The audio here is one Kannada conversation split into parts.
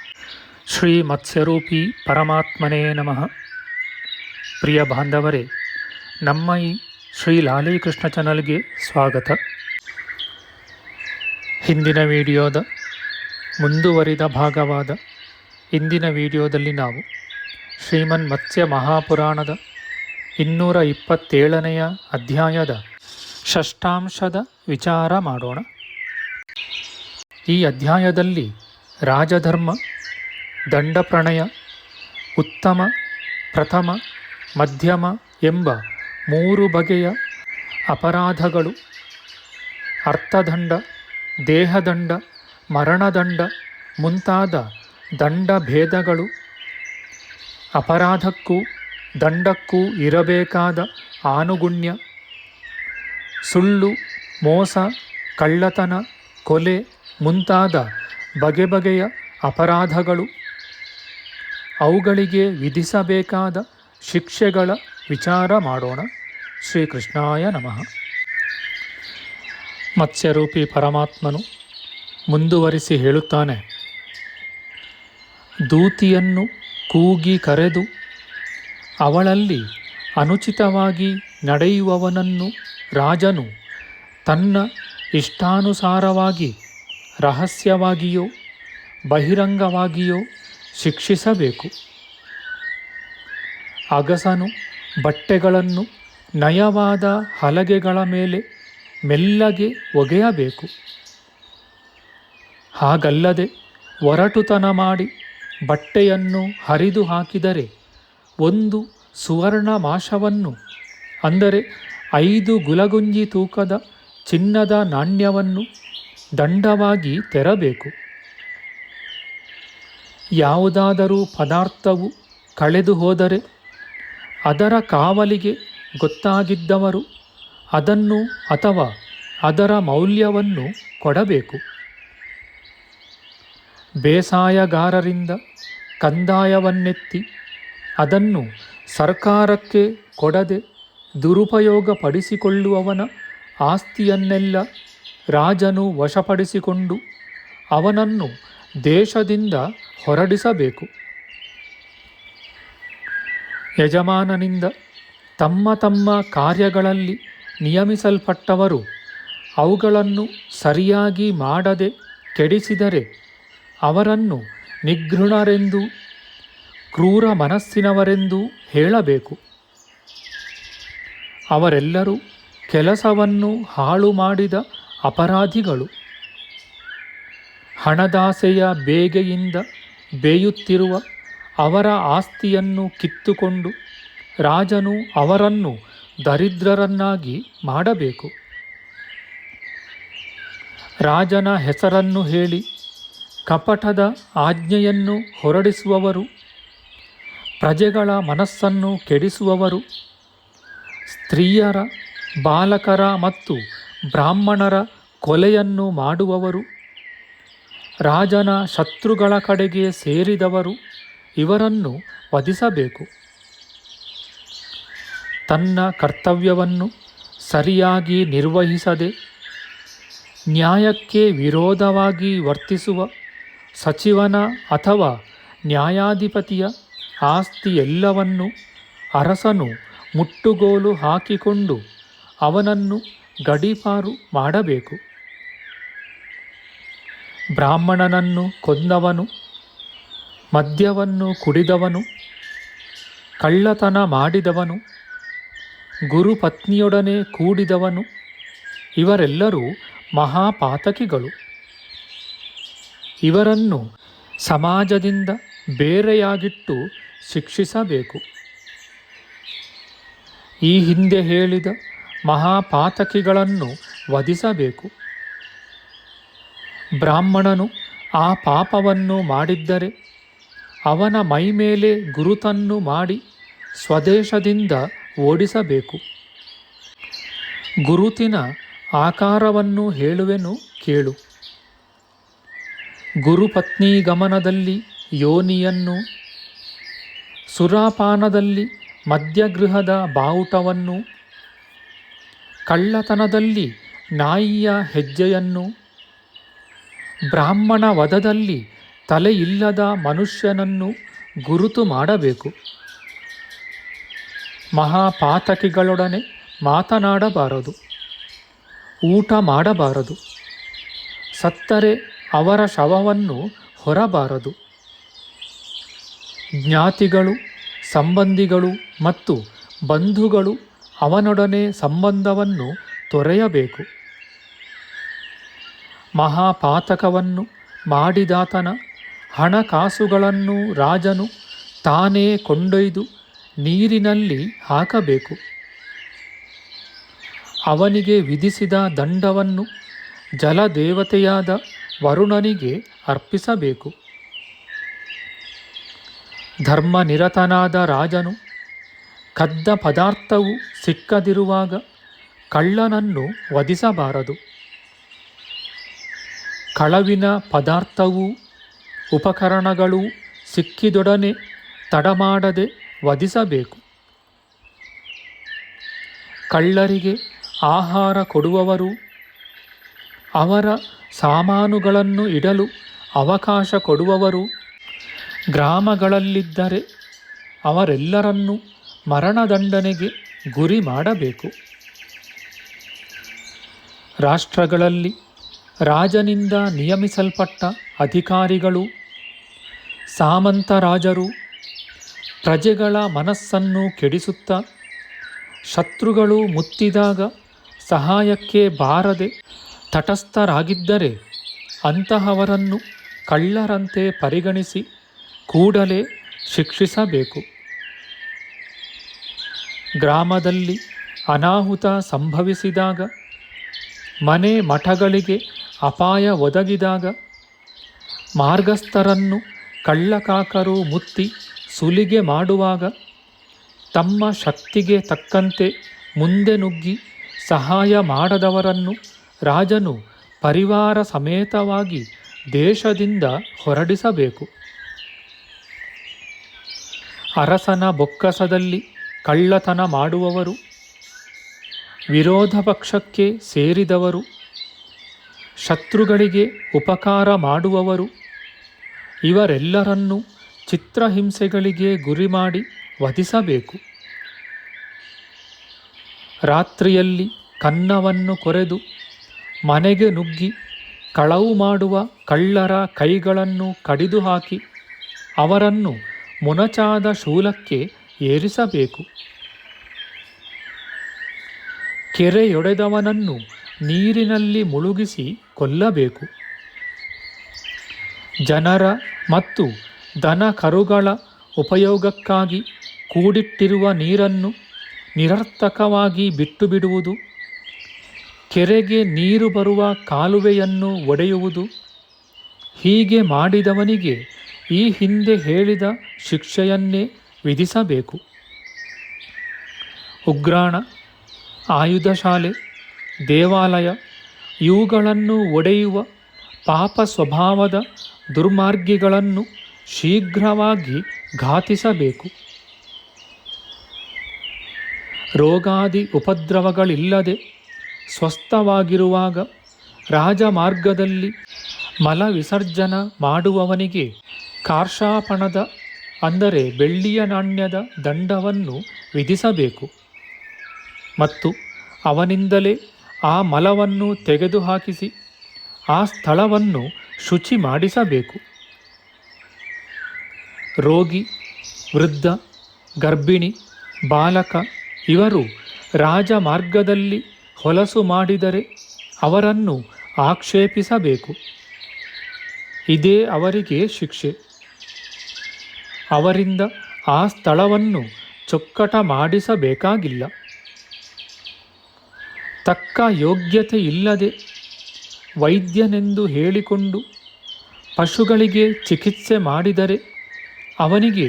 ಶ್ರೀ ಮತ್ಸ್ಯರೂಪಿ ಪರಮಾತ್ಮನೇ ನಮಃ. ಪ್ರಿಯ ಬಾಂಧವರೇ, ನಮ್ಮ ಈ ಶ್ರೀ ಲಾಲೀಕೃಷ್ಣ ಚಾನಲ್ಗೆ ಸ್ವಾಗತ. ಹಿಂದಿನ ವಿಡಿಯೋದ ಮುಂದುವರಿದ ಭಾಗವಾದ ಇಂದಿನ ವಿಡಿಯೋದಲ್ಲಿ ನಾವು ಶ್ರೀಮನ್ ಮತ್ಸ್ಯ ಮಹಾಪುರಾಣದ ಇನ್ನೂರ ಇಪ್ಪತ್ತೇಳನೆಯ ಅಧ್ಯಾಯದ ಷಷ್ಟಾಂಶದ ವಿಚಾರ ಮಾಡೋಣ. ಈ ಅಧ್ಯಾಯದಲ್ಲಿ ರಾಜಧರ್ಮ ದಂಡಪ್ರಣಯ, ಉತ್ತಮ, ಪ್ರಥಮ, ಮಧ್ಯಮ ಎಂಬ ಮೂರು ಬಗೆಯ ಅಪರಾಧಗಳು. ಅರ್ಥದಂಡ, ದೇಹದಂಡ, ಮರಣದಂಡ ಮುಂತಾದ ದಂಡ ಭೇದಗಳು ಅಪರಾಧಕ್ಕೂ ದಂಡಕ್ಕೂ ಇರಬೇಕಾದ ಆನುಗುಣ್ಯ. ಸುಳ್ಳು, ಮೋಸ, ಕಳ್ಳತನ, ಕೊಲೆ ಮುಂತಾದ ಬಗೆ ಬಗೆಯ ಅಪರಾಧಗಳು. ಅವುಗಳಿಗೆ ವಿಧಿಸಬೇಕಾದ ಶಿಕ್ಷೆಗಳ ವಿಚಾರ ಮಾಡೋಣ. ಶ್ರೀಕೃಷ್ಣಾಯ ನಮಃ. ಮತ್ಸ್ಯರೂಪಿ ಪರಮಾತ್ಮನು ಮುಂದುವರಿಸಿ ಹೇಳುತ್ತಾನೆ. ದೂತಿಯನ್ನು ಕೂಗಿ ಕರೆದು ಅವಳಲ್ಲಿ ಅನುಚಿತವಾಗಿ ನಡೆಯುವವನನ್ನು ರಾಜನು ತನ್ನ ಇಷ್ಟಾನುಸಾರವಾಗಿ ರಹಸ್ಯವಾಗಿಯೋ ಬಹಿರಂಗವಾಗಿಯೋ ಶಿಕ್ಷಿಸಬೇಕು. ಅಗಸನು ಬಟ್ಟೆಗಳನ್ನು ನಯವಾದ ಹಲಗೆಗಳ ಮೇಲೆ ಮೆಲ್ಲಗೆ ಒಗೆಯಬೇಕು. ಹಾಗಲ್ಲದೆ ಒರಟುತನ ಮಾಡಿ ಬಟ್ಟೆಯನ್ನು ಹರಿದು ಹಾಕಿದರೆ ಒಂದು ಸುವರ್ಣ ಮಾಷವನ್ನು ಅಂದರೆ ಐದು ಗುಲಗುಂಜಿ ತೂಕದ ಚಿನ್ನದ ನಾಣ್ಯವನ್ನು ದಂಡವಾಗಿ ತೆರಬೇಕು. ಯಾವುದಾದರೂ ಪದಾರ್ಥವು ಕಳೆದು ಹೋದರೆ ಅದರ ಕಾವಲಿಗೆ ಗೊತ್ತಾಗಿದ್ದವರು ಅದನ್ನು ಅಥವಾ ಅದರ ಮೌಲ್ಯವನ್ನು ಕೊಡಬೇಕು. ಬೇಸಾಯಗಾರರಿಂದ ಕಂದಾಯವನ್ನೆತ್ತಿ ಅದನ್ನು ಸರ್ಕಾರಕ್ಕೆ ಕೊಡದೆ ದುರುಪಯೋಗಪಡಿಸಿಕೊಳ್ಳುವವನ ಆಸ್ತಿಯನ್ನೆಲ್ಲ ರಾಜನು ವಶಪಡಿಸಿಕೊಂಡು ಅವನನ್ನು ದೇಶದಿಂದ ಹೊರಡಿಸಬೇಕು. ಯಜಮಾನನಿಂದ ತಮ್ಮ ತಮ್ಮ ಕಾರ್ಯಗಳಲ್ಲಿ ನಿಯಮಿಸಲ್ಪಟ್ಟವರು ಅವುಗಳನ್ನು ಸರಿಯಾಗಿ ಮಾಡದೆ ಕೆಡಿಸಿದರೆ ಅವರನ್ನು ನಿಘೃಣರೆಂದು ಕ್ರೂರ ಮನಸ್ಸಿನವರೆಂದು ಹೇಳಬೇಕು. ಅವರೆಲ್ಲರೂ ಕೆಲಸವನ್ನು ಹಾಳು ಮಾಡಿದ ಅಪರಾಧಿಗಳು. ಹಣದಾಸೆಯ ಬೇಗೆಯಿಂದ ಬೇಯುತ್ತಿರುವ ಅವರ ಆಸ್ತಿಯನ್ನು ಕಿತ್ತುಕೊಂಡು ರಾಜನು ಅವರನ್ನು ದರಿದ್ರರನ್ನಾಗಿ ಮಾಡಬೇಕು. ರಾಜನ ಹೆಸರನ್ನು ಹೇಳಿ, ಕಪಟದ ಆಜ್ಞೆಯನ್ನು ಹೊರಡಿಸುವವರು, ಪ್ರಜೆಗಳ ಮನಸ್ಸನ್ನು ಕೆಡಿಸುವವರು, ಸ್ತ್ರೀಯರ, ಬಾಲಕರ ಮತ್ತು ಬ್ರಾಹ್ಮಣರ ಕೊಲೆಯನ್ನು ಮಾಡುವವರು ರಾಜನ ಶತ್ರುಗಳ ಕಡೆಗೆ ಸೇರಿದವರು ಇವರನ್ನು ವಧಿಸಬೇಕು. ತನ್ನ ಕರ್ತವ್ಯವನ್ನು ಸರಿಯಾಗಿ ನಿರ್ವಹಿಸದೆ ನ್ಯಾಯಕ್ಕೆ ವಿರೋಧವಾಗಿ ವರ್ತಿಸುವ ಸಚಿವನ ಅಥವಾ ನ್ಯಾಯಾಧಿಪತಿಯ ಆಸ್ತಿ ಎಲ್ಲವನ್ನು ಅರಸನು ಮುಟ್ಟುಗೋಲು ಹಾಕಿಕೊಂಡು ಅವನನ್ನು ಗಡೀಪಾರು ಮಾಡಬೇಕು. ಬ್ರಾಹ್ಮಣನನ್ನು ಕೊಂದವನು, ಮದ್ಯವನ್ನು ಕುಡಿದವನು, ಕಳ್ಳತನ ಮಾಡಿದವನು, ಗುರುಪತ್ನಿಯೊಡನೆ ಕೂಡಿದವನು, ಇವರೆಲ್ಲರೂ ಮಹಾಪಾತಕಿಗಳು. ಇವರನ್ನು ಸಮಾಜದಿಂದ ಬೇರೆಯಾಗಿಟ್ಟು ಶಿಕ್ಷಿಸಬೇಕು. ಈ ಹಿಂದೆ ಹೇಳಿದ ಮಹಾಪಾತಕಿಗಳನ್ನು ವಧಿಸಬೇಕು. ಬ್ರಾಹ್ಮಣನು ಆ ಪಾಪವನ್ನು ಮಾಡಿದ್ದರೆ ಅವನ ಮೈಮೇಲೆ ಗುರುತನ್ನು ಮಾಡಿ ಸ್ವದೇಶದಿಂದ ಓಡಿಸಬೇಕು. ಗುರುತಿನ ಆಕಾರವನ್ನು ಹೇಳುವೆನು ಕೇಳು. ಗುರುಪತ್ನಿ ಗಮನದಲ್ಲಿ ಯೋನಿಯನ್ನು, ಸುರಾಪಾನದಲ್ಲಿ ಮದ್ಯಗೃಹದ ಬಾವುಟವನ್ನು, ಕಳ್ಳತನದಲ್ಲಿ ನಾಯಿಯ ಹೆಜ್ಜೆಯನ್ನು ಬ್ರಾಹ್ಮಣ ವಧದಲ್ಲಿ ತಲೆಯಿಲ್ಲದ ಮನುಷ್ಯನನ್ನು ಗುರುತು ಮಾಡಬೇಕು. ಮಹಾಪಾತಕಿಗಳೊಡನೆ ಮಾತನಾಡಬಾರದು. ಊಟ ಮಾಡಬಾರದು. ಸತ್ತರೆ ಅವರ ಶವವನ್ನು ಹೊರಬಾರದು. ಜ್ಞಾತಿಗಳು, ಸಂಬಂಧಿಗಳು ಮತ್ತು ಬಂಧುಗಳು ಅವನೊಡನೆ ಸಂಬಂಧವನ್ನು ತೊರೆಯಬೇಕು. ಮಹಾಪಾತಕವನ್ನು ಮಾಡಿದಾತನ ಹಣಕಾಸುಗಳನ್ನು ರಾಜನು ತಾನೇ ಕೊಂಡೊಯ್ದು ನೀರಿನಲ್ಲಿ ಹಾಕಬೇಕು. ಅವನಿಗೆ ವಿಧಿಸಿದ ದಂಡವನ್ನು ಜಲದೇವತೆಯಾದ ವರುಣನಿಗೆ ಅರ್ಪಿಸಬೇಕು. ಧರ್ಮನಿರತನಾದ ರಾಜನು ಕದ್ದ ಪದಾರ್ಥವು ಸಿಕ್ಕದಿರುವಾಗ ಕಳ್ಳನನ್ನು ವಧಿಸಬಾರದು. ಕಳವಿನ ಪದಾರ್ಥವು ಉಪಕರಣಗಳು ಸಿಕ್ಕಿದೊಡನೆ ತಡಮಾಡದೆ ವಧಿಸಬೇಕು. ಕಳ್ಳರಿಗೆ ಆಹಾರ ಕೊಡುವವರು ಅವರ ಸಾಮಾನುಗಳನ್ನು ಇಡಲು ಅವಕಾಶ ಕೊಡುವವರು ಗ್ರಾಮಗಳಲ್ಲಿದ್ದರೆ ಅವರೆಲ್ಲರನ್ನೂ ಮರಣದಂಡನೆಗೆ ಗುರಿ ಮಾಡಬೇಕು. ರಾಷ್ಟ್ರಗಳಲ್ಲಿ ರಾಜನಿಂದ ನಿಯಮಿಸಲ್ಪಟ್ಟ ಅಧಿಕಾರಿಗಳು, ಸಾಮಂತ ರಾಜರು, ಪ್ರಜೆಗಳ ಮನಸ್ಸನ್ನು ಕೆಡಿಸುತ್ತಾ ಶತ್ರುಗಳು ಮುತ್ತಿದಾಗ ಸಹಾಯಕ್ಕೆ ಬಾರದೆ ತಟಸ್ಥರಾಗಿದ್ದರೆ ಅಂತಹವರನ್ನು ಕಳ್ಳರಂತೆ ಪರಿಗಣಿಸಿ ಕೂಡಲೇ ಶಿಕ್ಷಿಸಬೇಕು. ಗ್ರಾಮದಲ್ಲಿ ಅನಾಹುತ ಸಂಭವಿಸಿದಾಗ ಮನೆ ಮಠಗಳಿಗೆ ಅಪಾಯ ಒದಗಿದಾಗ ಮಾರ್ಗಸ್ಥರನ್ನು ಕಳ್ಳಕಾಕರು ಮುತ್ತಿ ಸುಲಿಗೆ ಮಾಡುವಾಗ ತಮ್ಮ ಶಕ್ತಿಗೆ ತಕ್ಕಂತೆ ಮುಂದೆ ನುಗ್ಗಿ ಸಹಾಯ ಮಾಡದವರನ್ನು ರಾಜನು ಪರಿವಾರ ಸಮೇತವಾಗಿ ದೇಶದಿಂದ ಹೊರಡಿಸಬೇಕು. ಅರಸನ ಬೊಕ್ಕಸದಲ್ಲಿ ಕಳ್ಳತನ ಮಾಡುವವರು, ವಿರೋಧ ಪಕ್ಷಕ್ಕೆ ಸೇರಿದವರು ಶತ್ರುಗಳಿಗೆ ಉಪಕಾರ ಮಾಡುವವರು, ಇವರೆಲ್ಲರನ್ನೂ ಚಿತ್ರಹಿಂಸೆಗಳಿಗೆ ಗುರಿ ಮಾಡಿ ವಧಿಸಬೇಕು. ರಾತ್ರಿಯಲ್ಲಿ ಕನ್ನವನ್ನು ಕೊರೆದು ಮನೆಗೆ ನುಗ್ಗಿ ಕಳವು ಮಾಡುವ ಕಳ್ಳರ ಕೈಗಳನ್ನು ಕಡಿದು ಹಾಕಿ ಅವರನ್ನು ಮುನಚಾದ ಶೂಲಕ್ಕೆ ಏರಿಸಬೇಕು. ಕೆರೆಯೊಡೆದವನನ್ನು ನೀರಿನಲ್ಲಿ ಮುಳುಗಿಸಿ ಕೊಲ್ಲಬೇಕು. ಜನರ ಮತ್ತು ದನ ಕರುಗಳ ಉಪಯೋಗಕ್ಕಾಗಿ ಕೂಡಿಟ್ಟಿರುವ ನೀರನ್ನು ನಿರರ್ಥಕವಾಗಿ ಬಿಟ್ಟು ಬಿಡುವುದು ಕೆರೆಗೆ ನೀರು ಬರುವ ಕಾಲುವೆಯನ್ನು ಒಡೆಯುವುದು, ಹೀಗೆ ಮಾಡಿದವನಿಗೆ ಈ ಹಿಂದೆ ಹೇಳಿದ ಶಿಕ್ಷೆಯನ್ನೇ ವಿಧಿಸಬೇಕು. ಉಗ್ರಾಣ ಆಯುಧ ಶಾಲೆ ದೇವಾಲಯ, ಇವುಗಳನ್ನು ಒಡೆಯುವ ಪಾಪ ಸ್ವಭಾವದ ದುರ್ಮಾರ್ಗಿಗಳನ್ನು ಶೀಘ್ರವಾಗಿ ಘಾತಿಸಬೇಕು. ರೋಗಾದಿ ಉಪದ್ರವಗಳಿಲ್ಲದೆ ಸ್ವಸ್ಥವಾಗಿರುವಾಗ ರಾಜಮಾರ್ಗದಲ್ಲಿ ಮಲ ವಿಸರ್ಜನ ಮಾಡುವವನಿಗೆ ಕಾರ್ಷಾಪಣದ, ಅಂದರೆ ಬೆಳ್ಳಿಯ ನಾಣ್ಯದ ದಂಡವನ್ನು ವಿಧಿಸಬೇಕು. ಮತ್ತು ಅವನಿಂದಲೇ ಆ ಮಲವನ್ನು ತೆಗೆದುಹಾಕಿಸಿ, ಆ ಸ್ಥಳವನ್ನು ಶುಚಿ ಮಾಡಿಸಬೇಕು ರೋಗಿ, ವೃದ್ಧ, ಗರ್ಭಿಣಿ, ಬಾಲಕ ಇವರು ರಾಜಮಾರ್ಗದಲ್ಲಿ ಹೊಲಸು ಮಾಡಿದರೆ ಅವರನ್ನು ಆಕ್ಷೇಪಿಸಬೇಕು. ಇದೇ ಅವರಿಗೆ ಶಿಕ್ಷೆ. ಅವರಿಂದ ಆ ಸ್ಥಳವನ್ನು ಚೊಕ್ಕಟ ಮಾಡಿಸಬೇಕಾಗಿಲ್ಲ. ತಕ್ಕ ಯೋಗ್ಯತೆ ಇಲ್ಲದೆ ವೈದ್ಯನೆಂದು ಹೇಳಿಕೊಂಡು ಪಶುಗಳಿಗೆ ಚಿಕಿತ್ಸೆ ಮಾಡಿದರೆ ಅವನಿಗೆ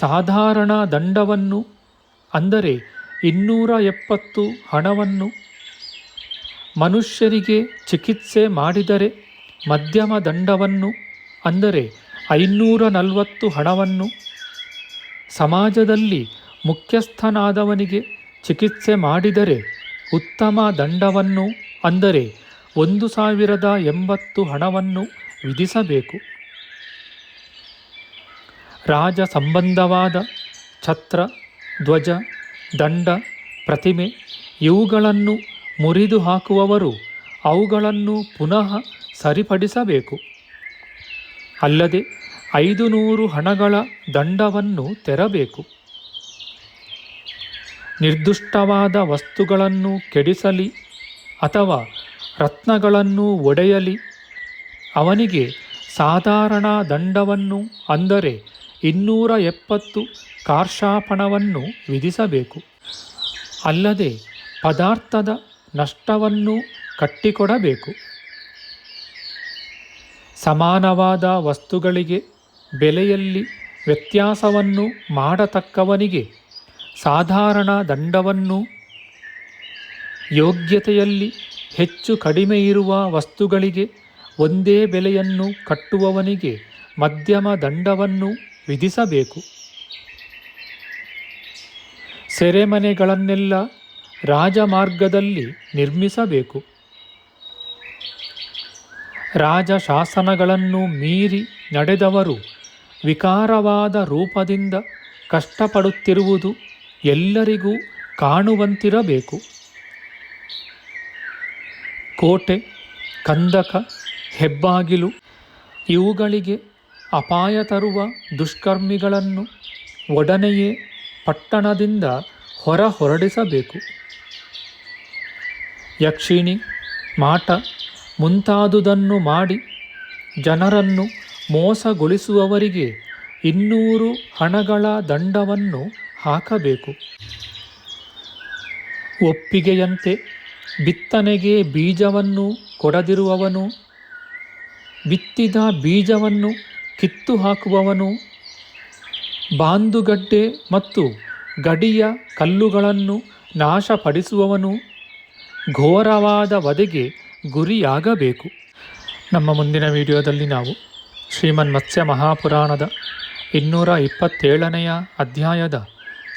ಸಾಧಾರಣ ದಂಡವನ್ನು, ಅಂದರೆ ಇನ್ನೂರ ಎಪ್ಪತ್ತು ಹಣವನ್ನು ಮನುಷ್ಯರಿಗೆ ಚಿಕಿತ್ಸೆ ಮಾಡಿದರೆ ಮಧ್ಯಮ ದಂಡವನ್ನು, ಅಂದರೆ ಐನೂರ ನಲವತ್ತು ಹಣವನ್ನು ಸಮಾಜದಲ್ಲಿ ಮುಖ್ಯಸ್ಥನಾದವನಿಗೆ ಚಿಕಿತ್ಸೆ ಮಾಡಿದರೆ ಉತ್ತಮ ದಂಡವನ್ನು, ಅಂದರೆ ಒಂದು ಸಾವಿರದ ಎಂಬತ್ತು ಹಣವನ್ನು ವಿಧಿಸಬೇಕು. ರಾಜ ಸಂಬಂಧವಾದ ಛತ್ರ, ಧ್ವಜ, ದಂಡ, ಪ್ರತಿಮೆ ಇವುಗಳನ್ನು ಮುರಿದು ಹಾಕುವವರು ಅವುಗಳನ್ನು ಪುನಃ ಸರಿಪಡಿಸಬೇಕು. ಅಲ್ಲದೆ ಐದು ನೂರು ಹಣಗಳ ದಂಡವನ್ನು ತೆರಬೇಕು. ನಿರ್ದುಷ್ಟವಾದ ವಸ್ತುಗಳನ್ನು ಕೆಡಿಸಲಿ ಅಥವಾ ರತ್ನಗಳನ್ನು ಒಡೆಯಲಿ. ಅವನಿಗೆ ಸಾಧಾರಣ ದಂಡವನ್ನು ಅಂದರೆ ಇನ್ನೂರ ಎಪ್ಪತ್ತು ಕಾರ್ಷಾಪಣವನ್ನು ವಿಧಿಸಬೇಕು. ಅಲ್ಲದೆ ಪದಾರ್ಥದ ನಷ್ಟವನ್ನು ಕಟ್ಟಿಕೊಡಬೇಕು. ಸಮಾನವಾದ ವಸ್ತುಗಳಿಗೆ ಬೆಲೆಯಲ್ಲಿ ವ್ಯತ್ಯಾಸವನ್ನು ಮಾಡತಕ್ಕವನಿಗೆ ಸಾಧಾರಣ ದಂಡವನ್ನು ಯೋಗ್ಯತೆಯಲ್ಲಿ ಹೆಚ್ಚು ಕಡಿಮೆ ಇರುವ ವಸ್ತುಗಳಿಗೆ ಒಂದೇ ಬೆಲೆಯನ್ನು ಕಟ್ಟುವವನಿಗೆ ಮಧ್ಯಮ ದಂಡವನ್ನು ವಿಧಿಸಬೇಕು. ಸೆರೆಮನೆಗಳನ್ನೆಲ್ಲ ರಾಜಮಾರ್ಗದಲ್ಲಿ ನಿರ್ಮಿಸಬೇಕು. ರಾಜಶಾಸನಗಳನ್ನು ಮೀರಿ ನಡೆದವರು ವಿಕಾರವಾದ ರೂಪದಿಂದ ಕಷ್ಟಪಡುತ್ತಿರುವುದು ಎಲ್ಲರಿಗೂ ಕಾಣುವಂತಿರಬೇಕು. ಕೋಟೆ, ಕಂದಕ, ಹೆಬ್ಬಾಗಿಲು, ಇವುಗಳಿಗೆ ಅಪಾಯ ತರುವ ದುಷ್ಕರ್ಮಿಗಳನ್ನು ಒಡನೆಯೇ ಪಟ್ಟಣದಿಂದ ಹೊರ ಹೊರಡಿಸಬೇಕು. ಯಕ್ಷಿಣಿ, ಮಾಟ ಮುಂತಾದುದನ್ನು ಮಾಡಿ ಜನರನ್ನು ಮೋಸಗೊಳಿಸುವವರಿಗೆ ಇನ್ನೂರು ಹಣಗಳ ದಂಡವನ್ನು ಹಾಕಬೇಕು. ಒಪ್ಪಿಗೆಯಂತೆ ಬಿತ್ತನೆಗೆ ಬೀಜವನ್ನು ಕೊಡದಿರುವವನು, ಬಿತ್ತಿದ ಬೀಜವನ್ನು ಕಿತ್ತು ಹಾಕುವವನು, ಬಾಂದುಗಡ್ಡೆ ಮತ್ತು ಗಡಿಯ ಕಲ್ಲುಗಳನ್ನು ನಾಶಪಡಿಸುವವನು ಘೋರವಾದ ವಧೆಗೆ ಗುರಿಯಾಗಬೇಕು. ನಮ್ಮ ಮುಂದಿನ ವಿಡಿಯೋದಲ್ಲಿ ನಾವು ಶ್ರೀಮನ್ ಮತ್ಸ್ಯ ಮಹಾಪುರಾಣದ ಇನ್ನೂರ ಇಪ್ಪತ್ತೇಳನೆಯ ಅಧ್ಯಾಯದ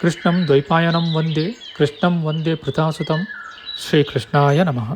ಕೃಷ್ಣಂ ದ್ವೈಪಾಯನಂ ವಂದೇ ಕೃಷ್ಣಂ ವಂದೇ ಪೃಥಾಸುತಂ ಶ್ರೀಕೃಷ್ಣಾಯ ನಮಃ